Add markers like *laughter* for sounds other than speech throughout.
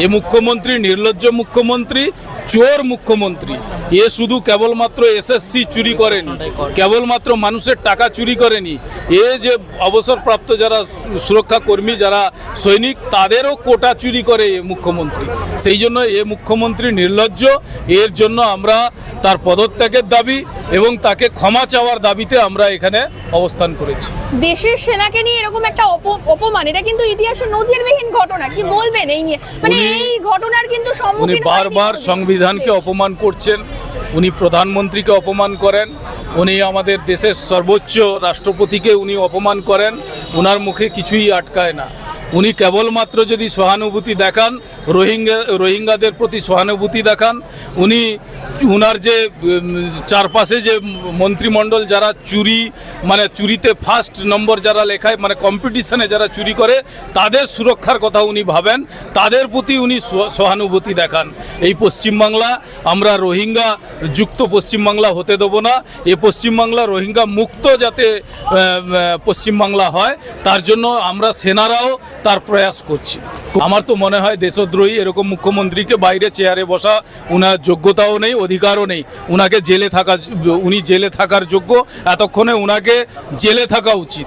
এ মুখ্যমন্ত্রী নির্লজ্জ মুখ্যমন্ত্রী চোর মুখ্যমন্ত্রী। এ শুধু কেবলমাত্র এসএসসি চুরি করেনি কেবলমাত্র মানুষের টাকা চুরি করেনি। এ যে অবসরপ্রাপ্ত যারা সুরক্ষা কর্মী যারা সৈনিক তাদেরও কোটা চুরি করে এ মুখ্যমন্ত্রী। সেই জন্য এ মুখ্যমন্ত্রী নির্লজ্জ। এর জন্য আমরা তার পদত্যাগের দাবি এবং তাকে ক্ষমা চাওয়ার দাবিতে আমরা এখানে অবস্থান করেছি। দেশের সেনাকে নিয়ে এরকম একটা অপ- অপমান এটা কিন্তু ইতিহাসে নজিরবিহীন ঘটনা। কি বলবেন এই নিয়ে? মানে এই ঘটনার কিন্তু উনি বারবার সংবিধানকে অপমান করছেন উনি প্রধানমন্ত্রীকে অপমান করেন উনি আমাদের দেশের সর্বোচ্চ রাষ্ট্রপতিকে উনি অপমান করেন ওনার মুখে কিছুই আটকায় না। উনি কেবলমাত্র যদি সহানুভূতি দেখান রোহিঙ্গা, রোহিঙ্গাদের প্রতি সহানুভূতি দেখান। উনি উনার যে চারপাশে যে মন্ত্রিমণ্ডল যারা চুরি মানে চুরিতে ফার্স্ট নম্বর যারা লেখায় মানে কম্পিটিশনে যারা চুরি করে, তাদের সুরক্ষার কথা উনি ভাবেন। তাদের প্রতি উনি সহ- সহানুভূতি দেখান। এই পশ্চিমবাংলা, আমরা রোহিঙ্গা যুক্ত পশ্চিমবাংলা হতে দেবো না। এ পশ্চিমবাংলা রোহিঙ্গা মুক্ত যাতে পশ্চিমবাংলা হয়, তার জন্য আমরা সেনারাও তার প্রয়াস করছি। আমার তো মনে হয় দেশদ্রোহী এরকম মুখ্যমন্ত্রীকে বাইরে চেয়ারে বসা উনার যোগ্যতাও নেই অধিকারও নেই। উনাকে জেলে থাকা উনি জেলে থাকার যোগ্য এতক্ষণে উনাকে জেলে থাকা উচিত।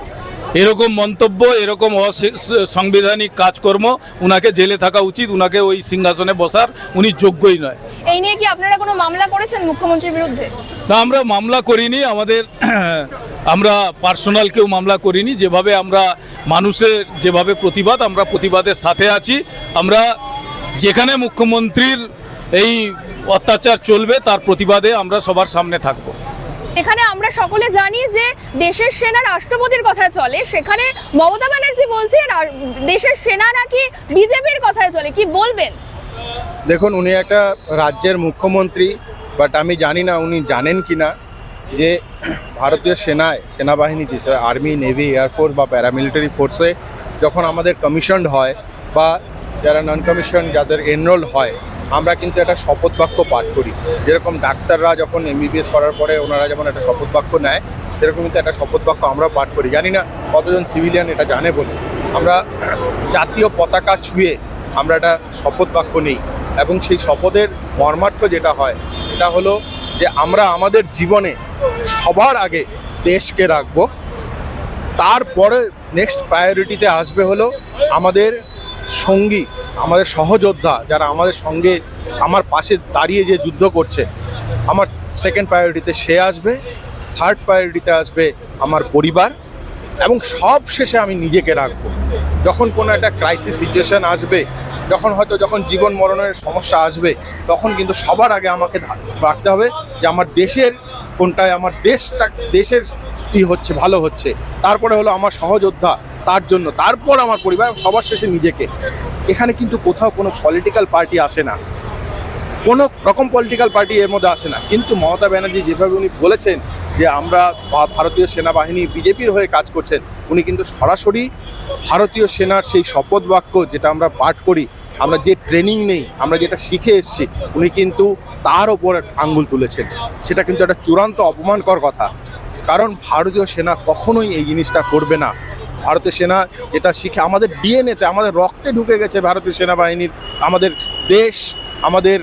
এরকম মন্তব্য এরকম অসে- সাংবিধানিক কাজকর্ম উনাকে জেলে থাকা উচিত উনাকে ওই সিংহাসনে বসার উনি যোগ্যই নয়। এই নিয়ে কি আপনারা কোনো মামলা করেছেন মুখ্যমন্ত্রীর বিরুদ্ধে? না আমরা মামলা করিনি আমাদের *clears throat* আমরা পার্সোনাল কেউ মামলা করিনি। যেভাবে আমরা মানুষের যেভাবে প্রতিবাদ আমরা প্রতিবাদের সাথে আছি। আমরা যেখানে মুখ্যমন্ত্রীর এই অত্যাচার চলবে তার প্রতিবাদে আমরা সবার সামনে থাকব। এখানে আমরা সকলে জানি যে দেশের সেনা রাষ্ট্রপতির কথা চলে সেখানে মমতা ব্যানার্জি বলছে দেশের সেনা নাকি বিজেপির কথায় চলে কি বলবেন? দেখুন উনি একটা রাজ্যের মুখ্যমন্ত্রী বাট আমি জানি না উনি জানেন কি না যে ভারতীয় সেনায় সেনাবাহিনীতে আর্মি নেভি এয়ারফোর্স বা প্যারামিলিটারি ফোর্সে যখন আমাদের কমিশনড হয় বা যারা নন কমিশন যাদের এনরোল হয়, আমরা কিন্তু একটা শপথ বাক্য পাঠ করি। যেরকম ডাক্তাররা যখন এমবিবিএস করার পরে ওনারা যেমন একটা শপথ বাক্য নেয়, সেরকম কিন্তু একটা শপথ বাক্য আমরা পাঠ করি। জানি না কতজন সিভিলিয়ান এটা জানে বলে। আমরা জাতীয় পতাকা ছুঁয়ে আমরা একটা শপথ বাক্য নেই। এবং সেই শপথের মর্মার্থ যেটা হয়, সেটা হলো যে আমরা আমাদের জীবনে সবার আগে দেশকে রাখব। তারপরে নেক্সট প্রায়োরিটিতে আসবে হলো আমাদের সঙ্গী, আমাদের সহযোদ্ধা যারা আমাদের সঙ্গে আমার পাশে দাঁড়িয়ে যে যুদ্ধ করছে, আমার সেকেন্ড প্রায়োরিটিতে সে আসবে থার্ড প্রায়োরিটিতে আসবে আমার পরিবার এবং সব শেষে আমি নিজেকে রাখব। যখন কোনো একটা ক্রাইসিস সিচুয়েশান আসবে, যখন হয়তো যখন জীবন মরণের সমস্যা আসবে, তখন কিন্তু সবার আগে আমাকে রাখতে হবে যে আমার দেশের কোনটায়, আমার দেশটা দেশের ই হচ্ছে, ভালো হচ্ছে। তারপরে হলো আমার সহযোদ্ধা। তার জন্য। তারপর আমার পরিবার সবার শেষে নিজেকে। এখানে কিন্তু কোথাও কোনো পলিটিক্যাল পার্টি আসে না। কোনো রকম পলিটিক্যাল পার্টি এর মধ্যে আসে না। কিন্তু মমতা ব্যানার্জি যেভাবে উনি বলেছেন যে আমরা ভারতীয় সেনাবাহিনী বিজেপির হয়ে কাজ করছেন, উনি কিন্তু সরাসরি ভারতীয় সেনার সেই শপথ বাক্য যেটা আমরা পাঠ করি, আমরা যে ট্রেনিং নেই, আমরা যেটা শিখে এসছি, উনি কিন্তু তার ওপর আঙ্গুল তুলেছেন। সেটা কিন্তু একটা চূড়ান্ত অপমানকর কথা। কারণ ভারতীয় সেনা কখনোই এই জিনিসটা করবে না। ভারতীয় সেনা যেটা শিখে, আমাদের ডিএনএতে, আমাদের রক্তে ঢুকে গেছে ভারতীয় সেনাবাহিনীর, আমাদের দেশ, আমাদের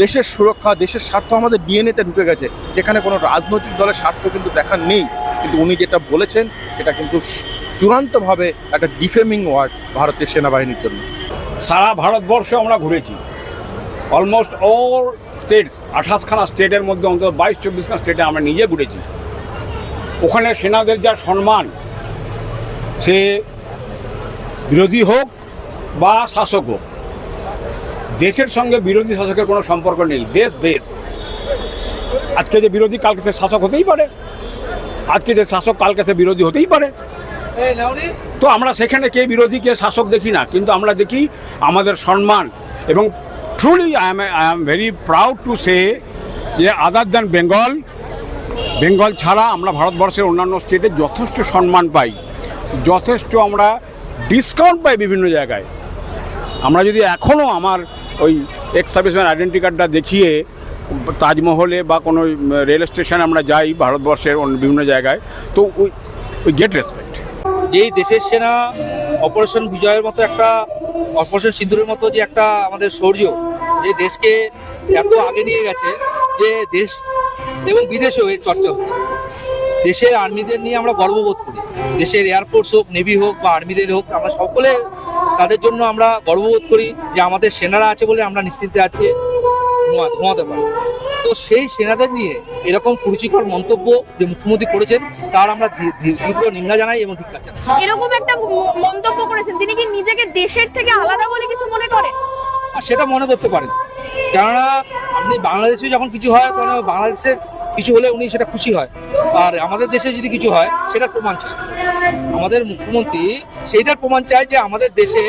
দেশের সুরক্ষা, দেশের স্বার্থ আমাদের ডিএনএতে ঢুকে গেছে। যেখানে কোনো রাজনৈতিক দলের স্বার্থ কিন্তু দেখা নেই। কিন্তু উনি যেটা বলেছেন, সেটা কিন্তু চূড়ান্তভাবে একটা ডিফেমিং ওয়ার্ড ভারতীয় সেনাবাহিনীর জন্য। সারা ভারতবর্ষে আমরা ঘুরেছি। অলমোস্ট অল স্টেটস আঠাশখানা স্টেটের মধ্যে অন্তত বাইশ, চব্বিশখানা স্টেটে আমরা নিজে ঘুরেছি। ওখানে সেনাদের যা সম্মান সে বিরোধী হোক বা শাসক হোক দেশের সঙ্গে বিরোধী শাসকের কোনো সম্পর্ক নেই দেশ দেশ। আজকে যে বিরোধী কালকে সে শাসক হতেই পারে। আজকে যে শাসক কালকে সে বিরোধী হতেই পারে। তো আমরা সেখানে কে বিরোধী কে শাসক দেখি না কিন্তু আমরা দেখি আমাদের সম্মান। এবং truly I am I am very proud to say যে আদার দ্যান বেঙ্গল বেঙ্গল ছাড়া আমরা ভারতবর্ষের অন্যান্য স্টেটে যথেষ্ট সম্মান পাই। যথেষ্ট আমরা ডিসকাউন্ট পাই বিভিন্ন জায়গায়। আমরা যদি এখনও আমার ওই এক্স সার্ভিসম্যান আইডেন্টি কার্ডটা দেখিয়ে তাজমহলে বা কোনো রেল স্টেশনে আমরা যাই ভারতবর্ষের অন্য বিভিন্ন জায়গায়, তো ওই ওই গেট রেসপেক্ট যেই দেশের সেনা অপারেশন বিজয়ের মতো একটা অপারেশন সিন্দুরের মতো যে একটা আমাদের শৌর্য, যে দেশকে এত আগে নিয়ে গেছে যে দেশ এবং বিদেশেও এর চর্চা হচ্ছে। দেশের আর্মিদের নিয়ে আমরা করি দেশের এয়ারফোর্স হোক নেভি হোক বা আর্মিদের হোক আমরা সকলে তাদের জন্য আমরা গর্ববোধ করি যে আমাদের সেনারা আছে বলে আমরা নিশ্চিন্তে আজকে ঘুমা- ঘুমাতে পারি। তো সেই সেনাদের নিয়ে এরকম কুরুচিকর মন্তব্য যে মুখ্যমন্ত্রী করেছেন তার আমরা তীব্র নিন্দা জানাই এবং ধিক্কার জানাই। এরকম একটা মন্তব্য করেছেন তিনি কি নিজেকে দেশের থেকে আলাদা বলে কিছু মনে করেন? আর সেটা মনে করতে পারেন। কেননা আপনি বাংলাদেশে যখন কিছু হয় তখন বাংলাদেশের কিছু হলে উনি সেটা খুশি হয়। আর আমাদের দেশে যদি কিছু হয়, সেটার প্রমাণ চায় আমাদের মুখ্যমন্ত্রী সেইটার প্রমাণ চায় যে আমাদের দেশে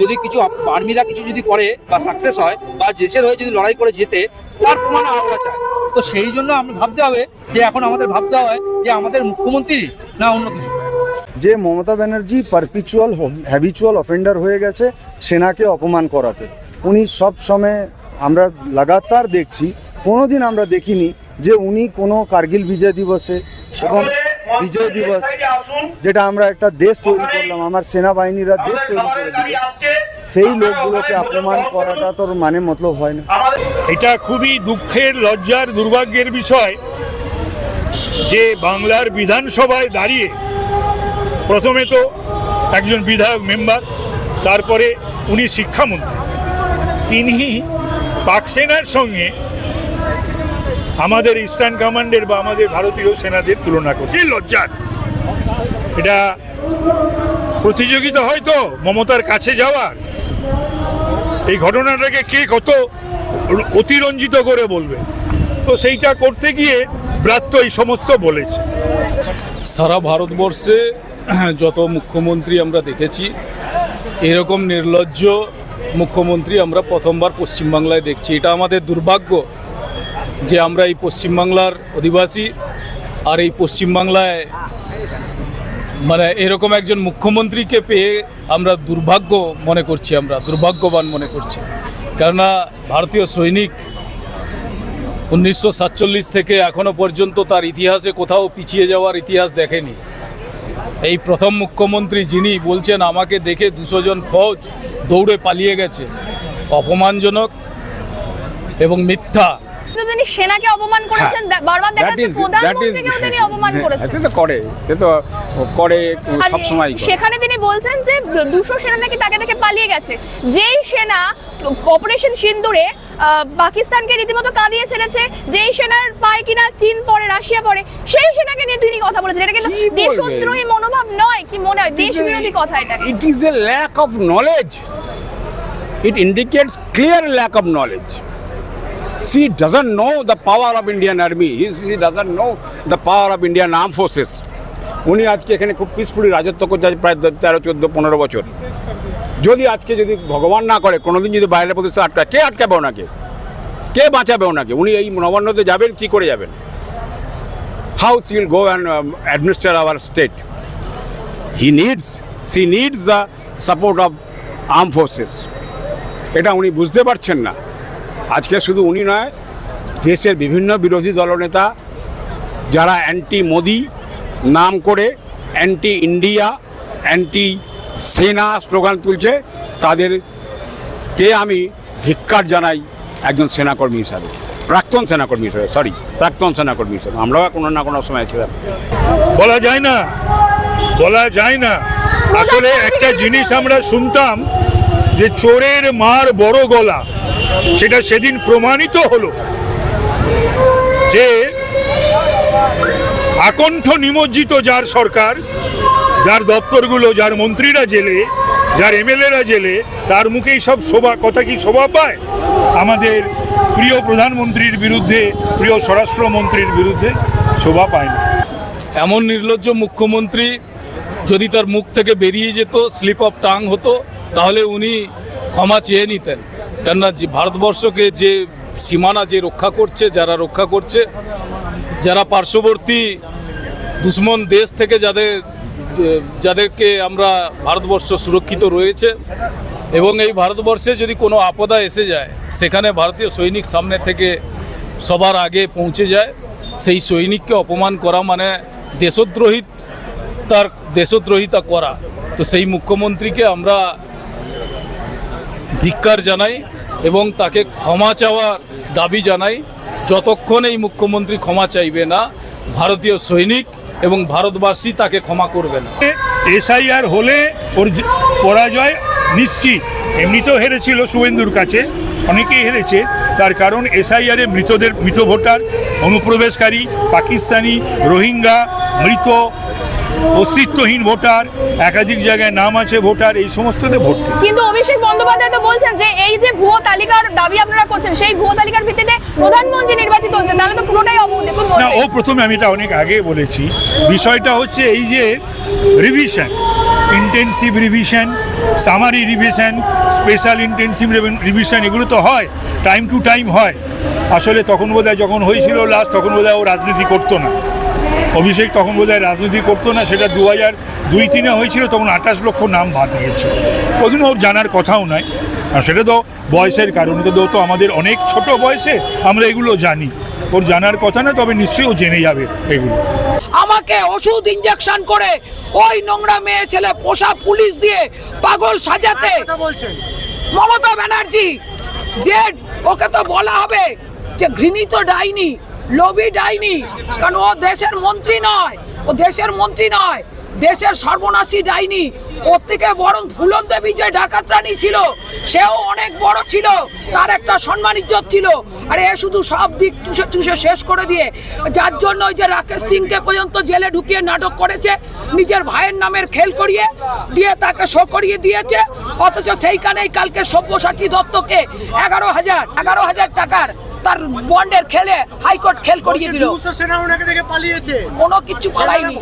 যদি কিছু আর্মিরা কিছু যদি করে বা সাকসেস হয় বা দেশের হয়ে যদি লড়াই করে যেতে তার প্রমাণ আমরা চাই তো সেই জন্য আমরা ভাবতে হবে যে এখন আমাদের ভাবতে হয় যে আমাদের মুখ্যমন্ত্রী না অন্য কিছু। যে Mamata Banerjee perpetual habitual offender হয়ে গেছে, সেনাকে অপমান করাতে। উনি সব সময় আমরা লাগাতার দেখছি, কোনোদিন আমরা দেখিনি যে উনি কোনো কার্গিল বিজয় দিবসে এবং বিজয় দিবস যেটা আমরা একটা দেশ তৈরি করলাম আমার সেনাবাহিনীরা দেশ তৈরি করে দিল। সেই লোকগুলোকে অপমান করাটা তোর মানে মতলব হয় না। এটা খুবই দুঃখের লজ্জার দুর্ভাগ্যের বিষয় যে বাংলার বিধানসভায় দাঁড়িয়ে প্রথমে তো একজন বিধায়ক মেম্বার তারপরে উনি শিক্ষামন্ত্রী। তিনি পাক সেনার সঙ্গে আমাদের ইস্টার্ন কমান্ডের বা আমাদের ভারতীয় সেনাদের তুলনা করছে লজ্জার? এটা প্রতিযোগিতা হয়তো মমতার কাছে যাওয়ার। এই ঘটনাটাকে কে কত অতিরঞ্জিত করে বলবে? তো সেইটা করতে গিয়ে ব্রাত্য এই সমস্ত বলেছে। সারা ভারতবর্ষে *clears throat* যত মুখ্যমন্ত্রী আমরা দেখেছি এরকম নির্লজ্জ মুখ্যমন্ত্রী আমরা প্রথমবার পশ্চিমবাংলায় দেখছি। এটা আমাদের দুর্ভাগ্য। যে আমরা এই পশ্চিমবাংলার অধিবাসী আর এই পশ্চিমবাংলায় মানে এরকম একজন মুখ্যমন্ত্রীকে পেয়ে আমরা দুর্ভাগ্য মনে করছি আমরা, দুর্ভাগ্যবান মনে করছি। কেননা ভারতীয় সৈনিক উনিশশো সাতচল্লিশ থেকে এখনও পর্যন্ত তার ইতিহাসে কোথাও পিছিয়ে যাওয়ার ইতিহাস দেখেনি। এই প্রথম মুখ্যমন্ত্রী যিনি বলছেন, আমাকে দেখে দুশো জন ফৌজ দৌড়ে পালিয়ে গেছে। অপমানজনক এবং মিথ্যা। কিন্তু তিনি সেনাকে অপমান করেছেন দা- বারবার দেখা যাচ্ছে প্রধানমন্ত্রীকেও তিনি অপমান হ্যাঁ, করেছেন। সে তো করে সে তো করে সব সময় সেখানে তিনি বলছেন যে দুশো সেনা নাকি তাকে দেখে পালিয়ে গেছে। যেই সেনা অপারেশন সিন্দুরে পাকিস্তানকে রীতিমতো কাঁদিয়ে ছেড়েছে যেই সেনার পায় কিনা চীন পরে রাশিয়া পরে সেই সেনাকে নিয়ে তিনি কথা বলেছেন। এটা কিন্তু? দেশদ্রোহী মনোভাব নয় কি মনে হয়? দেশ বিরোধী কথা এটা। It is a lack of knowledge. It indicates clear lack of knowledge. She doesn't know the power of Indian Army. He, she doesn't know the power of Indian Armed Forces. উনি আজকে এখানে খুব পিসফুলি রাজত্ব করতে আছে প্রায় তেরো চোদ্দ পনেরো বছর। যদি আজকে যদি ভগবান না করে কোনোদিন যদি বাইরের প্রদেশে আটকায় কে আটকাবে ওনাকে? কে বাঁচাবে ওনাকে? উনি এই নবান্নতে যাবেন কি করে যাবেন? How she will go and administer our state he needs she needs the support of arm forces এটা উনি বুঝতে পারছেন না। আজকে শুধু উনি নয়, দেশের বিভিন্ন বিরোধী দলনেতা যারা অ্যান্টি মোদি নাম করে অ্যান্টি ইন্ডিয়া অ্যান্টি সেনা স্লোগান তুলছে, তাদেরকে আমি ধিক্কার জানাই একজন সেনাকর্মী হিসাবে। প্রাক্তন সেনাকর্মী হিসাবে সরি প্রাক্তন সেনাকর্মী হিসাবে। আমরাও কোনো না কোনো সময় ছিলাম। বলা যায় না, বলা যায় না। আসলে একটা জিনিস আমরা শুনতাম যে চোরের মার বড় গলা। সেটা সেদিন প্রমাণিত হলো যে আকণ্ঠ নিমজ্জিত যার সরকার, যার দপ্তরগুলো, যার মন্ত্রীরা জেলে, যার এমএলএরা জেলে, তার মুখেই সব শোভা, কথা কি শোভা পায়? আমাদের প্রিয় প্রধানমন্ত্রীর বিরুদ্ধে, প্রিয় স্বরাষ্ট্রমন্ত্রীর বিরুদ্ধে শোভা পায় না। এমন নির্লজ্জ মুখ্যমন্ত্রী যদি তার মুখ থেকে বেরিয়ে যেত স্লিপ অফ টাং হতো, তাহলে উনি ক্ষমা চেয়ে নিতেন। কেননা যে ভারতবর্ষকে যে সীমানা যে রক্ষা করছে, যারা রক্ষা করছে, যারা পার্শ্ববর্তী দুশ্মন দেশ থেকে যাদের, যাদেরকে আমরা ভারতবর্ষ সুরক্ষিত রয়েছে এবং এই ভারতবর্ষে যদি কোনো আপদা এসে যায়, সেখানে ভারতীয় সৈনিক সামনে থেকে সবার আগে পৌঁছে যায়। সেই সৈনিককে অপমান করা মানে দেশদ্রোহী তার, দেশদ্রোহিতা করা। তো সেই মুখ্যমন্ত্রীকে আমরা ধিক্কার জানাই। এবং তাকে ক্ষমা চাওয়ার দাবি জানাই। যতক্ষণ এই মুখ্যমন্ত্রী ক্ষমা চাইবে না, ভারতীয় সৈনিক এবং ভারতবাসী তাকে ক্ষমা করবে না। এসআইআর হলে ওর পরাজয় নিশ্চিত। এমনিতেও হেরেছিল শুভেন্দুর কাছে, অনেকেই হেরেছে। তার কারণ এসআইআরে মৃতদের, মৃত ভোটার, অনুপ্রবেশকারী, পাকিস্তানি, রোহিঙ্গা, মৃত অস্তিত্বহীন ভোটার একাধিক জায়গায় নাম আছে ভোটার এই সমস্ততে ভর্তি। কিন্তু অভিষেক বন্দ্যোপাধ্যায় তো বলছেন যে এই যে ভুয়ো তালিকার দাবি আপনারা করছেন সেই ভুয়ো তালিকার ভিত্তিতে প্রধানমন্ত্রী নির্বাচিত হচ্ছেন তাহলে তো পুরোটাই অবৈধ না ও প্রথমে আমি এটা অনেক আগে বলেছি। বিষয়টা হচ্ছে এই যে revision intensive revision summary revision special intensive revision এগুলো তো হয় টাইম টু টাইম হয়। আসলে তখন বোধহয় যখন হয়েছিল লাস্ট তখন বোধহয় ও রাজনীতি করতো না। অভিষেক তখন বোধহয় রাজনীতি করতো না সেটা দু হাজার দুই তিনে হয়েছিল তখন আঠাশ লক্ষ নাম বাদ গিয়েছিল ওদিন ওর জানার কথাও নয় আর সেটা তো বয়সের কারণে তো তো আমাদের অনেক ছোট বয়সে আমরা এগুলো জানি। ওর জানার কথা না তবে নিশ্চয়ই ও জেনে যাবে এগুলো। আমাকে ওষুধ ইঞ্জেকশন করে ওই নোংরা মেয়ে ছেলে পোষা পুলিশ দিয়ে পাগল সাজাতে। মমতা ব্যানার্জি যে ওকে তো বলা হবে যে ঘৃণিত ডাইনি লোভী ডাইনি, কারণ ও দেশের মন্ত্রী নয়, ও দেশের মন্ত্রী নয়, দেশের সর্বনাশী ডাইনি। ওর থেকে বরং ফুলন দেবী যে ডাকাত রানী ছিল, সেও অনেক বড় ছিল, তার একটা সম্মান ইজ্জত ছিল। আর এ শুধু সব দিক চুষে চুষে শেষ করে দিয়ে, যার জন্য ওই যে রাকেশ সিংকে পর্যন্ত জেলে ঢুকিয়ে নাটক করেছে, নিজের ভাইয়ের নামের খেল করিয়ে, দিয়ে তাকে শো করিয়ে দিয়েছে, অথচ সেইখানেই কালকে সব্যসাচী দত্তকে এগারো হাজার এগারো হাজার টাকার তার বন্ডের খেলে হাইকোর্ট খেল করিয়ে দিল। কোনো কিছু পালাইনি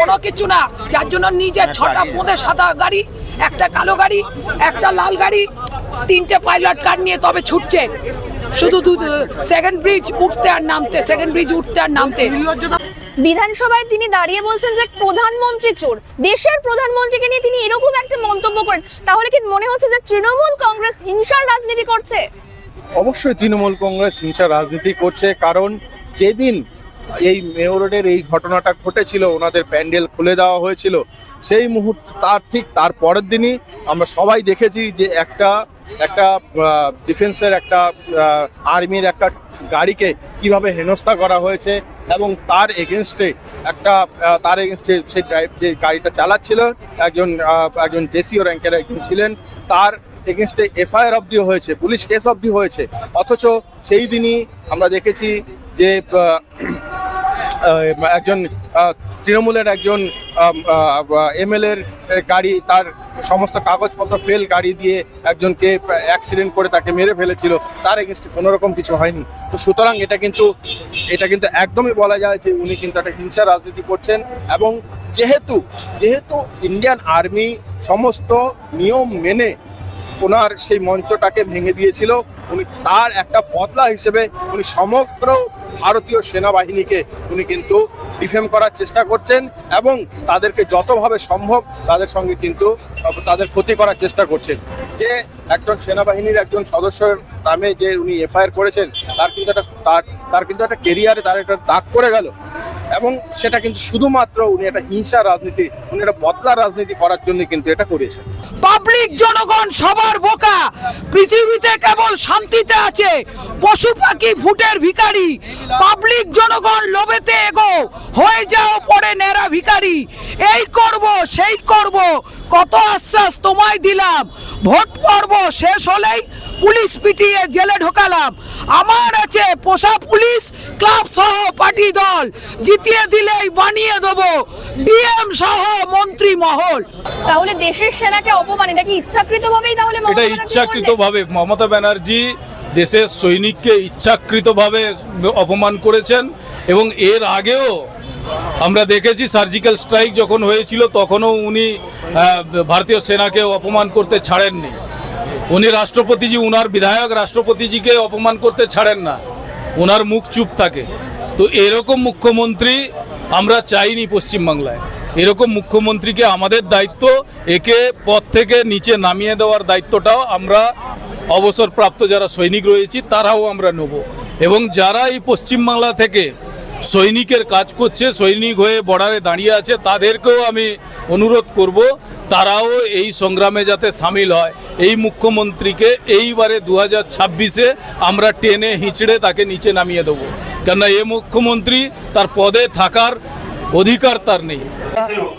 কোনো কিছু না। যার জন্য নিজের ছটা পোঁদে সাদা গাড়ি একটা কালো গাড়ি একটা লাল গাড়ি তিনটে পাইলট কার নিয়ে তবে ছুটছে। শুধু দু সেকেন্ড ব্রিজ উঠতে আর নামতে সেকেন্ড ব্রিজ উঠতে আর নামতে। বিধানসভায় তিনি দাঁড়িয়ে বলছেন যে প্রধানমন্ত্রী চোর। দেশের প্রধানমন্ত্রীকে নিয়ে তিনি এরকম একটা মন্তব্য করেন। তাহলে কি মনে হচ্ছে যে তৃণমূল কংগ্রেস হিংসার রাজনীতি করছে? অবশ্যই তৃণমূল কংগ্রেস হিংসা রাজনীতি করছে, কারণ যেদিন এই মেয়র রোডের এই ঘটনাটা ঘটেছিল, ওনাদের প্যান্ডেল খুলে দেওয়া হয়েছিল, সেই মুহূর্ত, তার ঠিক তার পরের দিনই আমরা সবাই দেখেছি যে একটা একটা ডিফেন্সের একটা আর্মির একটা গাড়িকে কীভাবে হেনস্থা করা হয়েছে এবং তার এগেনস্টে একটা তার এগেনস্টে সেই ড্রাইভ যে গাড়িটা চালাচ্ছিল, একজন একজন জেসিও র্যাঙ্কের একজন ছিলেন, তার এগেনস্টে এফআইআর অবধি হয়েছে, পুলিশ কেস অবধি হয়েছে। অথচ সেই দিনই আমরা দেখেছি যে একজন তৃণমূলের একজন এমএলএর গাড়ি, তার সমস্ত কাগজপত্র ফেল গাড়ি দিয়ে একজনকে অ্যাক্সিডেন্ট করে তাকে মেরে ফেলেছিল, তার এগেনস্টে কোনো রকম কিছু হয়নি। তো সুতরাং এটা কিন্তু এটা কিন্তু একদমই বলা যায় যে, উনি কিন্তু একটা হিংসা রাজনীতি করছেন এবং যেহেতু যেহেতু ইন্ডিয়ান আর্মি সমস্ত নিয়ম মেনে ওনার সেই মঞ্চটাকে ভেঙে দিয়েছিল। উনি তার একটা বদলা হিসেবে উনি সমগ্র ভারতীয় সেনাবাহিনীকে উনি কিন্তু ডিফেম করার চেষ্টা করছেন এবং তাদেরকে যতভাবে সম্ভব তাদের সঙ্গে কিন্তু তাদের ক্ষতি করার চেষ্টা করছেন। যে একজন সেনাবাহিনীর একজন সদস্যের নামে যে উনি এফআইআর করেছেন, তার কিন্তু একটা তার তার কিন্তু একটা কেরিয়ারে তার একটা দাগ পড়ে গেল। এবং সেটা কিন্তু শুধুমাত্র উনি একটা হিংসা রাজনীতি, উনি একটা বদলা রাজনীতি করার জন্য কিন্তু এটা করেছেন। পাবলিক জনগণ সবার বোকা। পৃথিবীতে কেবল শান্তিতে আছে, পশু পাখি ফুটের ভিখারি। পাবলিক জনগণ লোভেতে এগো, হয়ে যাও পরে নেরা ভিখারি। এই করব, সেই করব, কত আশ্বাস তোমায় দিলাম। ভোট পর্ব শেষ হলেই পুলিশ পিটিয়ে জেলে ঢোকালাম। আমার আছে পোষা পুলিশ ক্লাব সহ পার্টি দল। জিতিয়ে দিলেই বানিয়ে দেবো ডিএম সহ মন্ত্রী মহল। তাহলে দেশের সেনাকে অপমান এটা কি ইচ্ছাকৃতভাবেই তাহলে এটা? ইচ্ছাকৃতভাবে মমতা ব্যানার্জি দেশের সৈনিককে ইচ্ছাকৃতভাবে অপমান করেছেন এবং এর আগেও আমরা দেখেছি সার্জিক্যাল স্ট্রাইক যখন হয়েছিল, তখনও উনি ভারতীয় সেনাকে অপমান করতে ছাড়েননি। উনি রাষ্ট্রপতিজি, উনার বিধায়ক রাষ্ট্রপতিজিকে অপমান করতে ছাড়েন না। ওনার মুখ চুপ থাকে। তো এরকম মুখ্যমন্ত্রী আমরা চাইনি পশ্চিমবাংলায়। এরকম মুখ্যমন্ত্রীকে আমাদের দায়িত্ব, একে পদ থেকে নিচে নামিয়ে দেওয়ার দায়িত্বটাও আমরা অবসরপ্রাপ্ত যারা সৈনিক রয়েছি, তারাও আমরা নেব। এবং যারা এই পশ্চিমবাংলা থেকে সৈনিকের কাজ করছে, সৈনিক হয়ে বর্ডারে দাঁড়িয়ে আছে, তাদেরকেও আমি অনুরোধ করব, তারাও এই সংগ্রামে যাতে সামিল হয়। এই মুখ্যমন্ত্রীকে এইবারে দু হাজার ছাব্বিশে আমরা টেনে হিঁচড়ে তাকে নিচে নামিয়ে দেবো। কেননা এ মুখ্যমন্ত্রী তার পদে থাকার অধিকার তার নেই।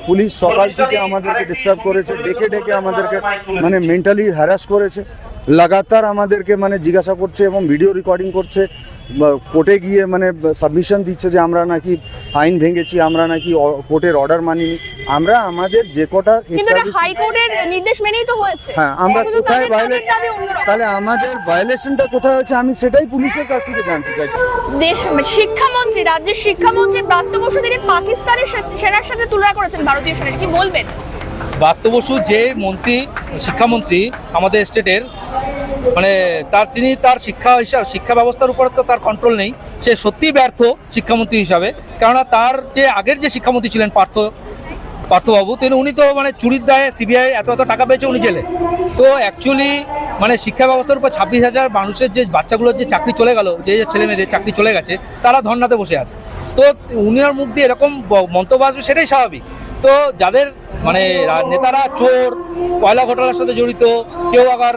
পুলিশ সকাল থেকে আমাদেরকে ডিস্টার্ব করেছে, ডেকে ডেকে আমাদেরকে মানে মেন্টালি হ্যারাস করেছে। লাগাতার আমাদেরকে মানে জিজ্ঞাসা করছে এবং ভিডিও রেকর্ডিং করছে কোর্টে গিয়ে মানে সাবমিশন দিচ্ছে যে আমরা নাকি আইন ভেঙেছি আমরা নাকি কোর্টের অর্ডার মানিনি। আমরা আমাদের যে কটা কিন্তু এটা ex-service- হাইকোর্টের নির্দেশ মেনেই তো হয়েছে। হ্যাঁ আমরা কোথায় ভায়োলেট। তাহলে আমাদের ভায়োলেশনটা কোথায় হচ্ছে আমি সেটাই পুলিশের কাছ থেকে জানতে চাইছি। দেশ শিক্ষামন্ত্রী রাজ্যের শিক্ষামন্ত্রী ব্রাত্য বসু তিনি পাকিস্তানের সাথে- সেনার সাথে তুলনা করেছেন ভারতীয় সেনার। কি বলবেন? ব্রাত্য বসু, যে মন্ত্রী, শিক্ষামন্ত্রী আমাদের স্টেটের মানে তার তিনি তার শিক্ষা হিসাব, শিক্ষা ব্যবস্থার উপর তো তার কন্ট্রোল নেই, সে সত্যিই ব্যর্থ শিক্ষামন্ত্রী হিসাবে। কেননা তার যে আগের যে শিক্ষামন্ত্রী ছিলেন পার্থ, পার্থবাবু, তিনি উনি তো মানে চুরির দায়ে সিবিআই এত এত টাকা পেয়েছে উনি জেলে। তো অ্যাকচুয়ালি মানে শিক্ষা ব্যবস্থার উপর ছাব্বিশ হাজার মানুষের যে বাচ্চাগুলোর যে চাকরি চলে গেল, যে যে ছেলে মেয়েদের চাকরি চলে গেছে, তারা ধর্নাতে বসে আছে। তো উনির মুখ দিয়ে এরকম মন্তব্য আসবে, সেটাই স্বাভাবিক। তো যাদের মানে নেতারা চোর, কয়লা ঘোটালার সাথে জড়িত, কেউ আবার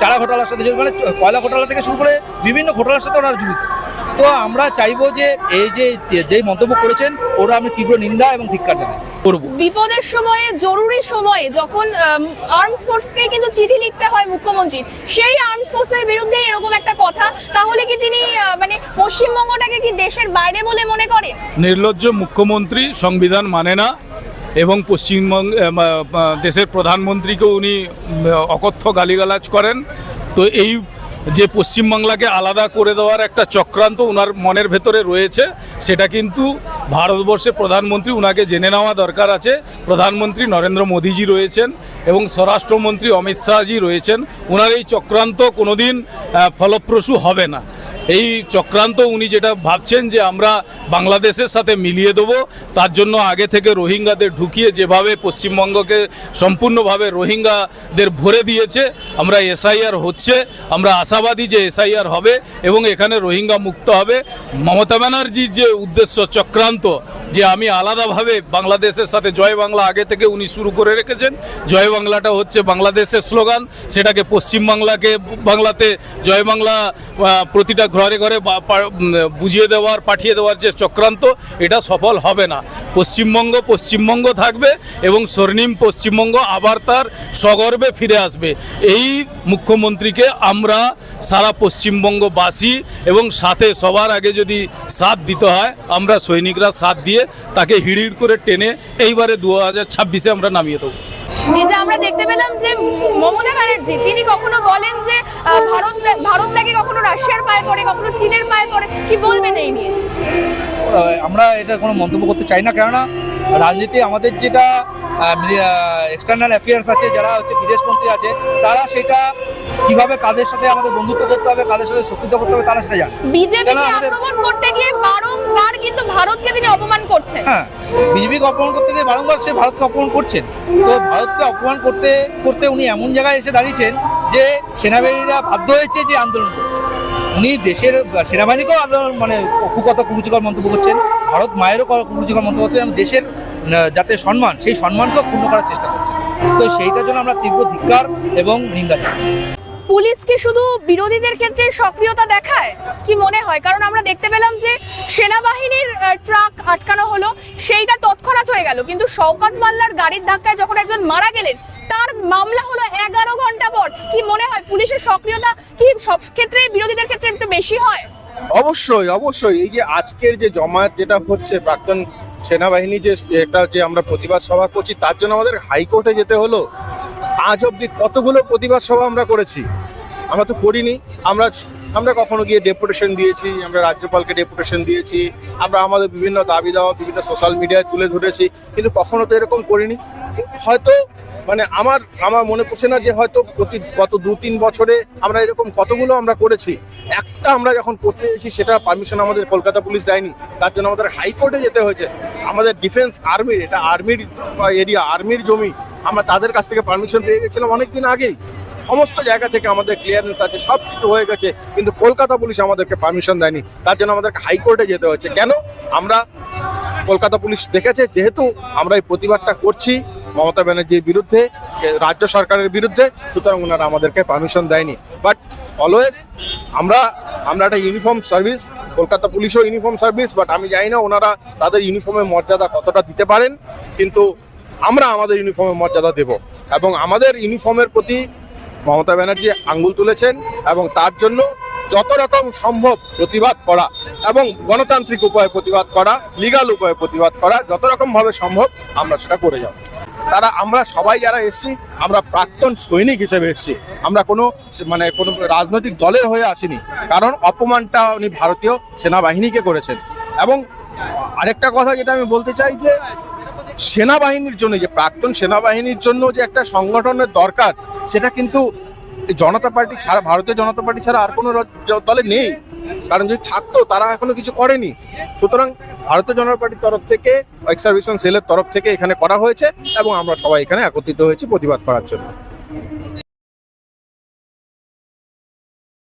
চারা ঘোটালার সাথে জড়িত মানে কয়লা ঘোটালা থেকে শুরু করে বিভিন্ন ঘোটালার সাথে ওনারা জড়িত। তো আমরা চাইব যে, এই যে যেই মন্তব্য করেছেন, ওরা আমি তীব্র নিন্দা এবং ধিক্কার জানাই। করব। বিপদের সময়ে জরুরি সময়ে যখন আর্ম ফোর্সকে কিন্তু চিঠি লিখতে হয় মুখ্যমন্ত্রী সেই আর্ম ফোর্সের বিরুদ্ধে এরকম একটা কথা তাহলে কি তিনি মানে পশ্চিমবঙ্গটাকে কি দেশের বাইরে বলে মনে করেন? নির্লজ্জ মুখ্যমন্ত্রী সংবিধান মানে না এবং পশ্চিমবঙ্গ দেশের প্রধানমন্ত্রীকে উনি অকথ্য গালিগালাজ করেন। তো এই যে পশ্চিমবাংলাকে আলাদা করে দেওয়ার একটা চক্রান্ত ওনার মনের ভেতরে রয়েছে, সেটা কিন্তু ভারতবর্ষে প্রধানমন্ত্রী ওনাকে জেনে নেওয়া দরকার আছে। প্রধানমন্ত্রী নরেন্দ্র মোদীজি রয়েছেন এবং স্বরাষ্ট্রমন্ত্রী অমিত শাহজি রয়েছেন। ওনার এই চক্রান্ত কোনোদিন ফলপ্রসূ হবে না। এই চক্রান্ত উনি যেটা ভাবছেন যে আমরা বাংলাদেশের সাথে মিলিয়ে দেবো, তার জন্য আগে থেকে রোহিঙ্গাদের ঢুকিয়ে যেভাবে পশ্চিমবঙ্গকে সম্পূর্ণভাবে রোহিঙ্গাদের ভরে দিয়েছে, আমরা এসআইআর হচ্ছে, আমরা আশাবাদী যে এসআইআর হবে এবং এখানে রোহিঙ্গা মুক্ত হবে। মমতা ব্যানার্জির যে উদ্দেশ্য চক্রান্ত, যে আমি আলাদাভাবে বাংলাদেশের সাথে জয় বাংলা আগে থেকে উনি শুরু করে রেখেছেন, জয় বাংলাটা হচ্ছে বাংলাদেশের স্লোগান, সেটাকে পশ্চিমবাংলাকে, বাংলাতে জয় বাংলা প্রতিটা ঘরে ঘরে বুঝিয়ে দেওয়ার, পাঠিয়ে দেওয়ার যে চক্রান্ত, এটা সফল হবে না। পশ্চিমবঙ্গ পশ্চিমবঙ্গ থাকবে এবং স্বর্ণিম পশ্চিমবঙ্গ আবার তার সগর্বে ফিরে আসবে। এই মুখ্যমন্ত্রীকে আমরা সারা পশ্চিমবঙ্গবাসী এবং সাথে সবার আগে যদি সাথ দিতে হয়, আমরা সৈনিকরা সাথ দিয়ে তাকে হিড়িড় করে টেনে এইবারে দু হাজার ছাব্বিশে আমরা নামিয়ে দেবো। এই যে আমরা দেখতে পেলাম যে মমতা ব্যানার্জি, তিনি কখনো বলেন যে ভারত ভারত নাকি কখনো রাশিয়ার পায়ে পড়ে, কখনো চীনের পায়ে পড়ে, কি বলবেন এই নিয়ে? আমরা এটা কোনো মন্তব্য করতে চাই না, কেননা রাজনীতি আমাদের যেটা এক্সটার্নাল অ্যাফেয়ার্স আছে যারা হচ্ছে বিদেশ মন্ত্রী আছে তারা সেটা কীভাবে কাদের সাথে আমাদের বন্ধুত্ব করতে হবে কাদের সাথে শত্রুতা করতে হবে তারা সেটা জানে। বিজেপিকে আক্রমণ করতে গিয়ে বারংবার কিন্তু ভারতকে তিনি অপমান করছেন। হ্যাঁ বিজেপিকে অপমান করতে গিয়ে বারংবার সে ভারতকে অপমান করছেন। তো ভারতকে অপমান করতে করতে উনি এমন জায়গায় এসে দাঁড়িয়েছেন যে সেনাবাহিনীরা বাধ্য হয়েছে যে আন্দোলন উনি দেশের সেনাবাহিনীকেও আন্দোলন মানে কুকত কুরুচিকর মন্তব্য করছেন। ভারত মায়েরও কুরুচিকর করছেন এবং দেশের যাতে সম্মান, সেই সম্মানকেও ক্ষুণ্ণ করার চেষ্টা করছেন তো সেইটার জন্য আমরা তীব্র ধিক্কার এবং নিন্দা জানাই। পুলিশ কি শুধু বিরোধীদের ক্ষেত্রে সক্রিয়তা দেখায়? কি মনে হয়? কারণ আমরা দেখতে পেলাম যে সেনাবাহিনীর ট্রাক আটকানো হলো, সেইটা তৎক্ষণাৎ হয়ে গেল। কিন্তু শওকাত মাল্লার গাড়ির ধাক্কায় যখন একজন মারা গেলেন, তার মামলা হলো এগারো ঘণ্টা পর। কি মনে হয় পুলিশের সক্রিয়তা কি সব ক্ষেত্রে বিরোধীদের ক্ষেত্রে একটু বেশি হয়? অবশ্যই অবশ্যই। এই যে আজকের যে জমায়েত যেটা হচ্ছে, প্রাক্তন সেনাবাহিনী যে এটা যে আমরা প্রতিবাদ সভা করছি, তার জন্য আমাদের হাইকোর্টে যেতে হলো। আজ অবধি কতগুলো প্রতিবাদ সভা আমরা করেছি? আমরা তো করিনি। আমরা আমরা কখনো গিয়ে ডেপুটেশন দিয়েছি, আমরা রাজ্যপালকে ডেপুটেশন দিয়েছি, আমরা আমাদের বিভিন্ন দাবি দেওয়া বিভিন্ন সোশ্যাল মিডিয়ায় তুলে ধরেছি, কিন্তু কখনো তো এরকম করিনি। হয়তো মানে আমার আমার মনে পড়ছে না যে হয়তো প্রতি, গত দু তিন বছরে আমরা এরকম কতগুলো আমরা করেছি। একটা আমরা যখন করতে গেছি সেটা পারমিশন আমাদের কলকাতা পুলিশ দেয়নি। তার জন্য আমাদের হাইকোর্টে যেতে হয়েছে। আমাদের ডিফেন্স আর্মির এটা আর্মির এরিয়া আর্মির জমি, আমরা তাদের কাছ থেকে পারমিশন পেয়ে গেছিলাম অনেক দিন আগেই। সমস্ত জায়গা থেকে আমাদের ক্লিয়ারেন্স আছে সব কিছু হয়ে গেছে, কিন্তু কলকাতা পুলিশ আমাদেরকে পারমিশন দেয়নি। তার জন্য আমাদেরকে হাইকোর্টে যেতে হয়েছে। কেন? আমরা কলকাতা পুলিশ দেখেছে, যেহেতু আমরা এই প্রতিবাদটা করছি মমতা ব্যানার্জির বিরুদ্ধে, রাজ্য সরকারের বিরুদ্ধে, সুতরাং ওনারা আমাদেরকে পারমিশন দেয়নি। বাট অলওয়েজ আমরা আমরা একটা ইউনিফর্ম সার্ভিস কলকাতা পুলিশও ইউনিফর্ম সার্ভিস বাট আমি জানি না ওনারা তাদের ইউনিফর্মের মর্যাদা কতটা দিতে পারেন, কিন্তু আমরা আমাদের ইউনিফর্মের মর্যাদা দেব। এবং আমাদের ইউনিফর্মের প্রতি মমতা ব্যানার্জি আঙ্গুল তুলেছেন, এবং তার জন্য যত রকম সম্ভব প্রতিবাদ করা, এবং গণতান্ত্রিক উপায়ে প্রতিবাদ করা লিগাল উপায়ে প্রতিবাদ করা, যত রকমভাবে সম্ভব আমরা সেটা করে যাব। তারা আমরা সবাই যারা এসছি, আমরা প্রাক্তন সৈনিক হিসেবে এসছি। আমরা কোনো মানে কোনো রাজনৈতিক দলের হয়ে আসিনি। কারণ অপমানটা উনি ভারতীয় সেনাবাহিনীকে করেছেন। এবং আরেকটা কথা যেটা আমি বলতে চাই যে, সেনাবাহিনীর জন্য যে প্রাক্তন সেনাবাহিনীর জন্য যে একটা সংগঠনের দরকার, সেটা কিন্তু জনতা পার্টি ছাড়া, ভারতীয় জনতা পার্টি ছাড়া আর কোনো দলে নেই। কারণ যদি থাকতো, তারা এখনও কিছু করেনি। সুতরাং ভারতীয় জনতা পার্টির তরফ থেকে এক্সারভিশন সেলের তরফ থেকে এখানে করা হয়েছে এবং আমরা সবাই এখানে একত্রিত হয়েছি প্রতিবাদ করার জন্য।